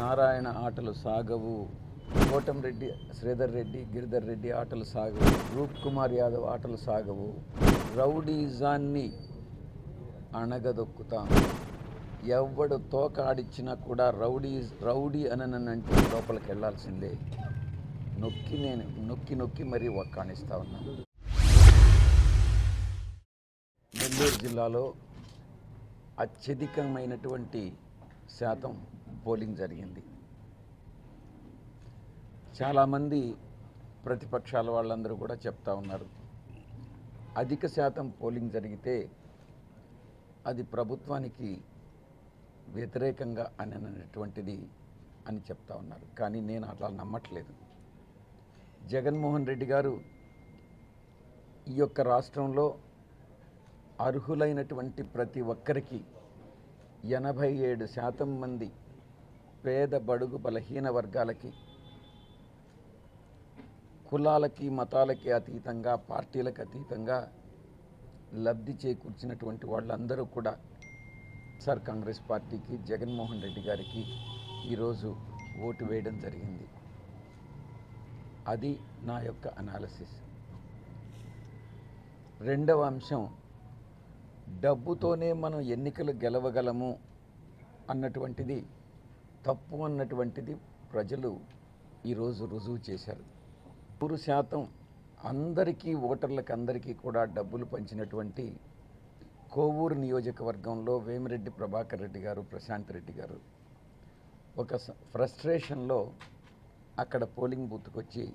నారాయణ ఆటలు సాగవు. కోటంరెడ్డి శ్రీధర్ రెడ్డి గిరిధర్ రెడ్డి ఆటలు సాగవు. రూప్ కుమార్ యాదవ్ ఆటలు సాగవు. రౌడీజాన్ని అణగదొక్కుతాం. ఎవడు తోక ఆడిచ్చినా కూడా రౌడీ రౌడీ అననంటే లోపలికి వెళ్ళాల్సిందే నొక్కి నేను నొక్కి నొక్కి మరీ ఒక్కాణిస్తా ఉన్నాను నెల్లూరు జిల్లాలో అత్యధికమైనటువంటి శాతం పోలింగ్ జరిగింది. చాలామంది ప్రతిపక్షాల వాళ్ళందరూ కూడా చెప్తా ఉన్నారు. అధిక శాతం పోలింగ్ జరిగితే అది ప్రభుత్వానికి వ్యతిరేకంగా అని అనేటువంటిది అని చెప్తా ఉన్నారు. కానీ నేను అట్లా నమ్మట్లేదు. జగన్మోహన్ రెడ్డి గారు ఈ యొక్క రాష్ట్రంలో అర్హులైనటువంటి ప్రతి ఒక్కరికి ఎనభై ఏడు శాతం మంది పేద బడుగు బలహీన వర్గాలకి కులాలకి మతాలకి అతీతంగా పార్టీలకు అతీతంగా లబ్ధి చేకూర్చినటువంటి వాళ్ళందరూ కూడా సార్ కాంగ్రెస్ పార్టీకి జగన్మోహన్ రెడ్డి గారికి ఈరోజు ఓటు వేయడం జరిగింది. అది నా యొక్క అనాలసిస్. రెండవ అంశం డబ్బుతోనే మనం ఎన్నికలు గెలవగలము అన్నటువంటిది తప్పు అన్నటువంటిది ప్రజలు ఈరోజు రుజువు చేశారు. నూరు శాతం అందరికీ ఓటర్లకు అందరికీ కూడా డబ్బులు పంచినటువంటి కోవూరు నియోజకవర్గంలో వేమిరెడ్డి ప్రభాకర్ రెడ్డి గారు ప్రశాంత్ రెడ్డి గారు ఒక స- ఫ్రస్ట్రేషన్లో అక్కడ పోలింగ్ బూత్కి వచ్చి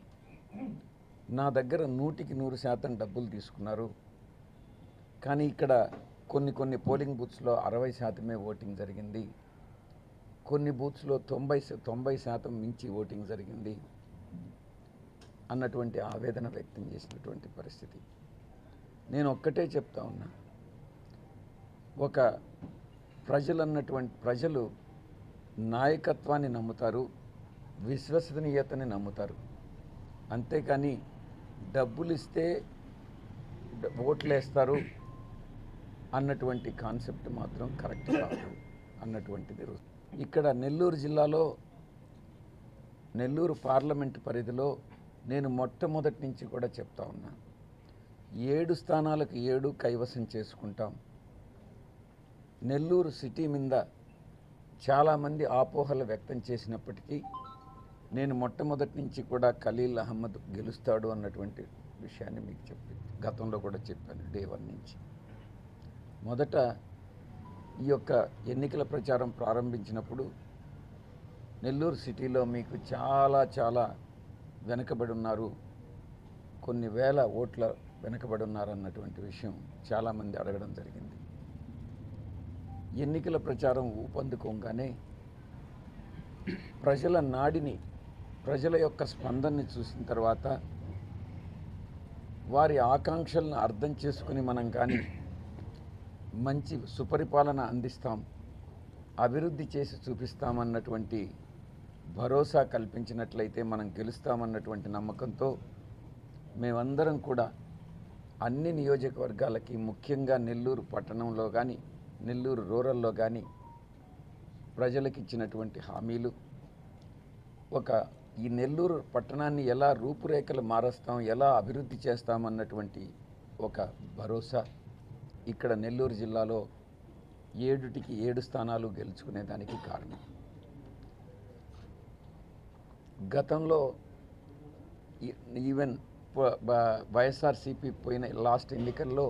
నా దగ్గర నూటికి నూరు శాతం డబ్బులు తీసుకున్నారు. కానీ ఇక్కడ కొన్ని కొన్ని పోలింగ్ బూత్స్లో అరవై శాతమే ఓటింగ్ జరిగింది. కొన్ని బూత్స్లో తొంభై తొంభై శాతం మించి ఓటింగ్ జరిగింది అన్నటువంటి ఆవేదన వ్యక్తం చేసినటువంటి పరిస్థితి. నేను ఒక్కటే చెప్తా ఉన్నా. ఒక ప్రజలు అన్నటువంటి ప్రజలు నాయకత్వాన్ని నమ్ముతారు విశ్వసనీయతని నమ్ముతారు. అంతేకాని డబ్బులు ఇస్తే ఓట్లు వేస్తారు అన్నటువంటి కాన్సెప్ట్ మాత్రం కరెక్ట్ కాదు అన్నటువంటిది ఇక్కడ నెల్లూరు జిల్లాలో నెల్లూరు పార్లమెంట్ పరిధిలో నేను మొట్టమొదటి నుంచి కూడా చెప్తా ఉన్నా. ఏడు స్థానాలకు ఏడు కైవసం చేసుకుంటాం. నెల్లూరు సిటీ మీద చాలామంది ఆపోహలు వ్యక్తం చేసినప్పటికీ నేను మొట్టమొదటి నుంచి కూడా ఖలీల్ అహ్మద్ గెలుస్తాడు అన్నటువంటి విషయాన్ని మీకు చెప్పి గతంలో కూడా చెప్పాను డే వన్ నుంచి. మొదట ఈ యొక్క ఎన్నికల ప్రచారం ప్రారంభించినప్పుడు నెల్లూరు సిటీలో మీకు చాలా చాలా వెనుకబడి ఉన్నారు. కొన్ని వేల ఓట్ల వెనకబడి ఉన్నారు అన్నటువంటి విషయం చాలామంది అడగడం జరిగింది. ఎన్నికల ప్రచారం ఊపందుకోగానే ప్రజల నాడిని ప్రజల యొక్క స్పందనని చూసిన తర్వాత వారి ఆకాంక్షలను అర్థం చేసుకుని మనం కానీ మంచి సుపరిపాలన అందిస్తాం అభివృద్ధి చేసి చూపిస్తామన్నటువంటి భరోసా కల్పించినట్లయితే మనం గెలుస్తామన్నటువంటి నమ్మకంతో మేమందరం కూడా అన్ని నియోజకవర్గాలకి ముఖ్యంగా నెల్లూరు పట్టణంలో కానీ నెల్లూరు రూరల్లో కానీ ప్రజలకు ఇచ్చినటువంటి హామీలు. ఒక ఈ నెల్లూరు పట్టణాన్ని ఎలా రూపురేఖలు మారుస్తాం ఎలా అభివృద్ధి చేస్తామన్నటువంటి ఒక భరోసా. ఇక్కడ నెల్లూరు జిల్లాలో ఏడుటికి ఏడు స్థానాలు గెలుచుకునేదానికి కారణం. గతంలో ఈవెన్ వైఎస్ఆర్సీపీ పోయిన లాస్ట్ ఎన్నికల్లో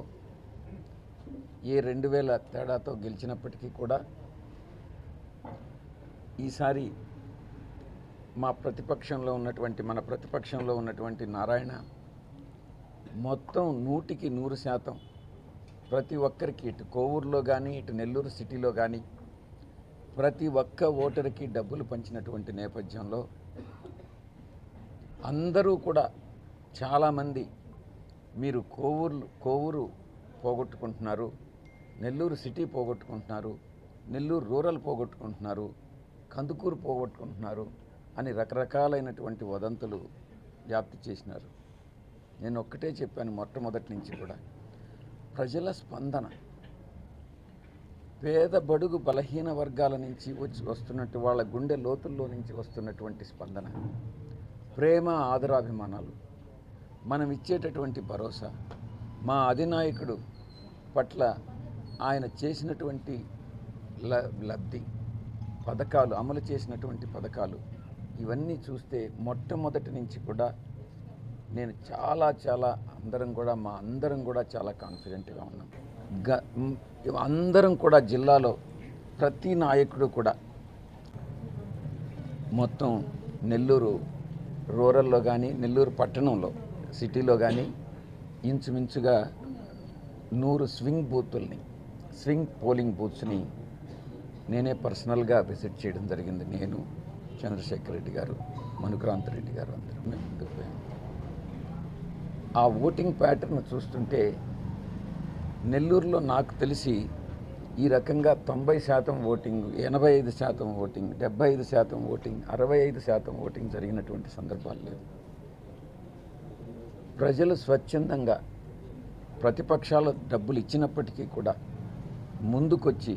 ఏ రెండు వేల తేడాతో గెలిచినప్పటికీ కూడా ఈసారి మా ప్రతిపక్షంలో ఉన్నటువంటి మన ప్రతిపక్షంలో ఉన్నటువంటి నారాయణ మొత్తం నూటికి నూరు శాతం ప్రతి ఒక్కరికి ఇటు కోవూరులో కానీ ఇటు నెల్లూరు సిటీలో కానీ ప్రతి ఒక్క ఓటరుకి డబ్బులు పంచినటువంటి నేపథ్యంలో అందరూ కూడా చాలామంది మీరు కోవూరు కోవూరు పోగొట్టుకుంటున్నారు నెల్లూరు సిటీ పోగొట్టుకుంటున్నారు నెల్లూరు రూరల్ పోగొట్టుకుంటున్నారు కందుకూరు పోగొట్టుకుంటున్నారు అని రకరకాలైనటువంటి వదంతులు వ్యాప్తి చేసినారు. నేను ఒక్కటే చెప్పాను మొట్టమొదటి నుంచి కూడా. ప్రజల స్పందన. పేద బడుగు బలహీన వర్గాల నుంచి వచ్చి వస్తున్నట్టు వాళ్ళ గుండె లోతుల్లో నుంచి వస్తున్నటువంటి స్పందన. ప్రేమ ఆదరాభిమానాలు. మనం ఇచ్చేటటువంటి భరోసా. మా అధినాయకుడు పట్ల ఆయన చేసినటువంటి లబ్ధి పథకాలు అమలు చేసినటువంటి పథకాలు ఇవన్నీ చూస్తే మొట్టమొదటి నుంచి కూడా నేను చాలా చాలా అందరం కూడా మా అందరం కూడా చాలా కాన్ఫిడెంట్గా ఉన్నాం. గ అందరం కూడా జిల్లాలో ప్రతి నాయకుడు కూడా మొత్తం నెల్లూరు రూరల్లో కానీ నెల్లూరు పట్టణంలో సిటీలో కానీ ఇంచుమించుగా నూరు స్వింగ్ బూతుల్ని స్వింగ్ పోలింగ్ బూత్స్ని నేనే పర్సనల్గా విజిట్ చేయడం జరిగింది. నేను చంద్రశేఖర్ రెడ్డి గారు మనుక్రాంత్ రెడ్డి గారు అందరం. మేము ముందుకు ఆ ఓటింగ్ ప్యాటర్న్ చూస్తుంటే నెల్లూరులో నాకు తెలిసి ఈ రకంగా తొంభై శాతం ఓటింగ్ ఎనభై ఐదు శాతం ఓటింగ్ డెబ్బై ఐదు శాతం ఓటింగ్ అరవై ఐదు శాతం ఓటింగ్ జరిగినటువంటి సందర్భాలు లేవు. ప్రజలు స్వచ్ఛందంగా ప్రతిపక్షాలు డబ్బులు ఇచ్చినప్పటికీ కూడా ముందుకొచ్చి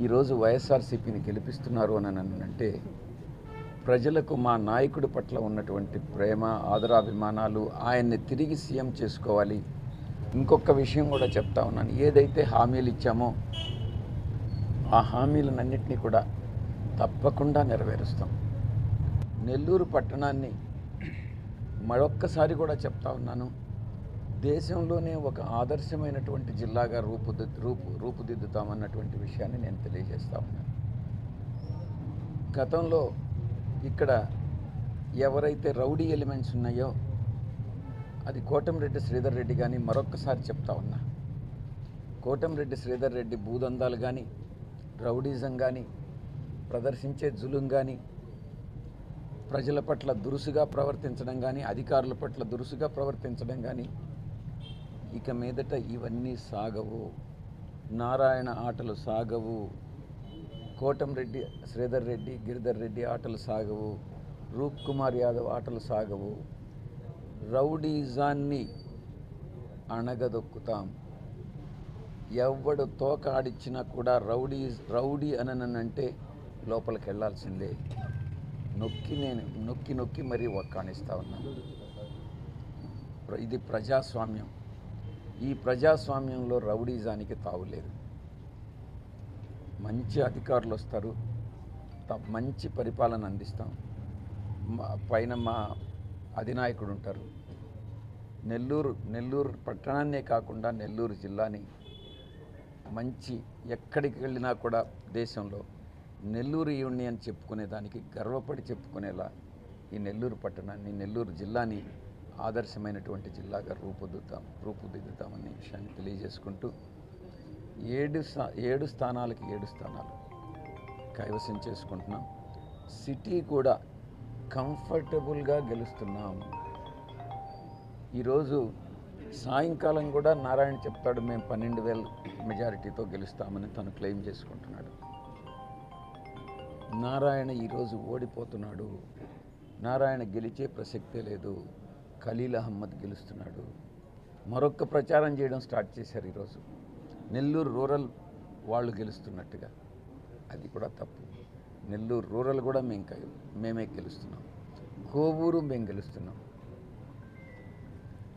ఈరోజు వైఎస్ఆర్సీపీని గెలిపిస్తున్నారు అని అంటే ప్రజలకు మా నాయకుడి పట్ల ఉన్నటువంటి ప్రేమ ఆదరాభిమానాలు ఆయన్ని తిరిగి సీఎం చేసుకోవాలి. ఇంకొక విషయం కూడా చెప్తా ఉన్నాను. ఏదైతే హామీలు ఇచ్చామో ఆ హామీలన్నింటినీ కూడా తప్పకుండా నెరవేరుస్తాం. నెల్లూరు పట్టణాన్ని మరొక్కసారి కూడా చెప్తా ఉన్నాను. దేశంలోనే ఒక ఆదర్శమైనటువంటి జిల్లాగా రూపుది రూపు రూపుదిద్దుతామన్నటువంటి విషయాన్ని నేను తెలియజేస్తా ఉన్నాను. గతంలో ఇక్కడ ఎవరైతే రౌడీ ఎలిమెంట్స్ ఉన్నాయో అది కోటంరెడ్డి శ్రీధర్ రెడ్డి కానీ మరొక్కసారి చెప్తా ఉన్నా. కోటంరెడ్డి శ్రీధర్ రెడ్డి భూదందాలు కానీ రౌడీజం కానీ ప్రదర్శించే జులుం కానీ ప్రజల పట్ల దురుసుగా ప్రవర్తించడం కానీ అధికారుల పట్ల దురుసుగా ప్రవర్తించడం కానీ ఇక మీదట ఇవన్నీ సాగవు. నారాయణ ఆటలు సాగవు. కోటంరెడ్డి శ్రీధర్ రెడ్డి గిరిధర్ రెడ్డి ఆటలు సాగవు. రూప్ కుమార్ యాదవ్ ఆటలు సాగవు. రౌడీజాన్ని అణగదొక్కుతాం. ఎవడు తోక ఆడిచ్చినా కూడా రౌడీ రౌడీ అననంటే లోపలికి వెళ్ళాల్సిందే నొక్కి నేను నొక్కి నొక్కి మరీ ఒక్కాణిస్తా ఉన్నాను ఇది ప్రజాస్వామ్యం. ఈ ప్రజాస్వామ్యంలో రౌడీజానికి తావులేదు. మంచి అధికారులు వస్తారు. త- మంచి పరిపాలన అందిస్తాం. మా పైన మా అధినాయకుడు ఉంటారు. నెల్లూరు నెల్లూరు పట్టణాన్నే కాకుండా నెల్లూరు జిల్లాని మంచి ఎక్కడికి వెళ్ళినా కూడా దేశంలో నెల్లూరు యూనియన్ చెప్పుకునే దానికి గర్వపడి చెప్పుకునేలా ఈ నెల్లూరు పట్టణాన్ని నెల్లూరు జిల్లాని ఆదర్శమైనటువంటి జిల్లాగా రూపుదిద్దాం రూపుదిద్దుతామనే విషయాన్ని తెలియజేసుకుంటూ ఏడు స్థా ఏడు స్థానాలకి ఏడు స్థానాలు కైవసం చేసుకుంటున్నాం. సిటీ కూడా కంఫర్టబుల్గా గెలుస్తున్నాం. ఈరోజు సాయంకాలం కూడా నారాయణ చెప్తాడు మేము పన్నెండు వేల మెజారిటీతో గెలుస్తామని తను క్లెయిమ్ చేసుకుంటున్నాడు. నారాయణ ఈరోజు ఓడిపోతున్నాడు. నారాయణ గెలిచే ప్రసక్తే లేదు. ఖలీల్ అహ్మద్ గెలుస్తున్నాడు. మరొక ప్రచారం చేయడం స్టార్ట్ చేశారు ఈరోజు. నెల్లూరు రూరల్ వాళ్ళు గెలుస్తున్నట్టుగా అది కూడా తప్పు. నెల్లూరు రూరల్ కూడా మేము మేమే గెలుస్తున్నాం. కోవూరు మేము గెలుస్తున్నాం.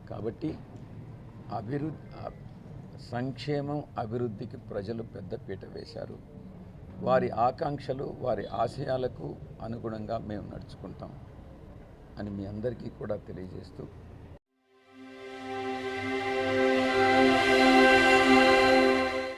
కాబట్టి అభివృద్ధి సంక్షేమం అభివృద్ధికి ప్రజలు పెద్దపీట వేశారు. వారి ఆకాంక్షలు వారి ఆశయాలకు అనుగుణంగా మేము నడుచుకుంటాం అని మీ అందరికీ కూడా తెలియజేస్తూ